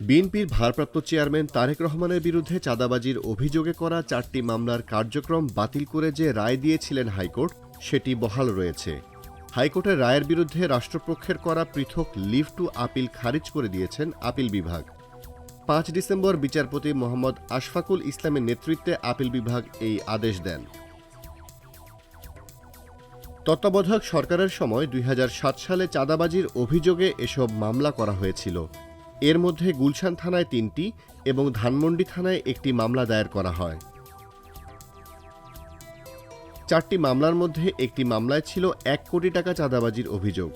বিএনপির ভারপ্রাপ্ত চেয়ারম্যান তারেক রহমানের বিরুদ্ধে চাঁদাবাজির অভিযোগে করা চারটি মামলার কার্যক্রম বাতিল করে যে রায় দিয়েছিলেন হাইকোর্ট, সেটি বহাল রয়েছে। হাইকোর্টের রায়ের বিরুদ্ধে রাষ্ট্রপক্ষের করা পৃথক লিভ টু আপিল খারিজ করে দিয়েছেন আপিল বিভাগ। পাঁচ ডিসেম্বর বিচারপতি মোহাম্মদ আশফাকুল ইসলামের নেতৃত্বে আপিল বিভাগ এই আদেশ দেন। তত্ত্বাবধায়ক সরকারের সময় দুই হাজার সাত সালে চাঁদাবাজির অভিযোগে এসব মামলা করা হয়েছিল। এর মধ্যে গুলশান থানায় তিনটি এবং ধানমন্ডি থানায় একটি মামলা দায়ের করা হয়। চারটি মামলার মধ্যে একটি মামলায় ছিল এক কোটি টাকা চাঁদাবাজির অভিযোগ।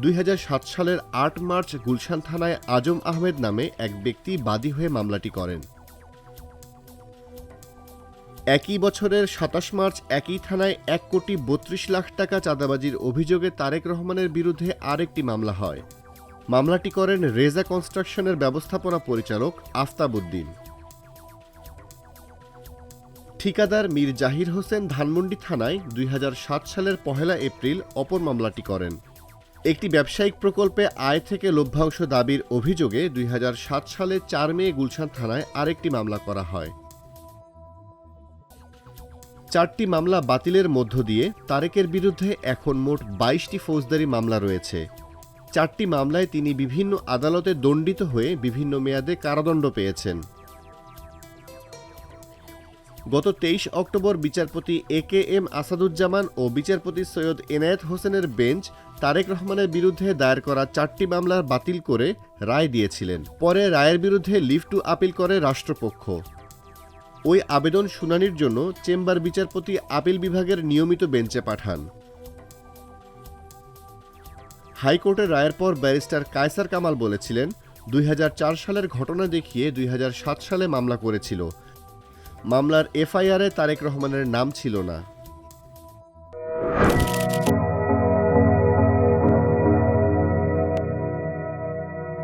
দুই হাজার সাত সালের আট মার্চ গুলশান থানায় আজম আহমেদ নামে এক ব্যক্তি বাদী হয়ে মামলাটি করেন। একই বছরের সাতাশ মার্চ একই থানায় এক কোটি বত্রিশ লাখ টাকা চাঁদাবাজির অভিযোগে তারেক রহমানের বিরুদ্ধে আরেকটি মামলা হয়। মামলাটি করেন রেজা কনস্ট্রাকশনের ব্যবস্থাপনা পরিচালক আফতাবউদ্দিন। ঠিকাদার মীর জাহির হোসেন ধানমন্ডি থানায় দুই হাজার সাত সালের পহেলা এপ্রিল অপর মামলাটি করেন। একটি ব্যবসায়িক প্রকল্পে আয় থেকে লভ্যাংশ দাবির অভিযোগে দুই হাজার সাত সালে চার মে গুলশান থানায় আরেকটি মামলা করা হয়। চারটি মামলা বাতিলের মধ্য দিয়ে তারেকের বিরুদ্ধে এখন মোট বাইশটি ফৌজদারি মামলা রয়েছে। চারটি মামলায় তিনি বিভিন্ন আদালতে দণ্ডিত হয়ে বিভিন্ন মেয়াদে কারাদণ্ড পেয়েছেন। গত তেইশ অক্টোবর বিচারপতি এ কে এম আসাদুজ্জামান ও বিচারপতি সৈয়দ এনায়েত হোসেনের বেঞ্চ তারেক রহমানের বিরুদ্ধে দায়ের করা চারটি মামলার বাতিল করে রায় দিয়েছিলেন। পরে রায়ের বিরুদ্ধে লিভ টু আপিল করে রাষ্ট্রপক্ষ। ওই আবেদন শুনানির জন্য চেম্বার বিচারপতি আপিল বিভাগের নিয়মিত বেঞ্চে পাঠান। হাইকোর্টের রায়ের পর ব্যারিস্টার কায়সার কামাল বলেছিলেন, দুই হাজার চার সালের ঘটনা দেখিয়ে দুই হাজার সাত সালে মামলা করেছিল। মামলার এফআইআরে তারেক রহমানের নাম ছিল না।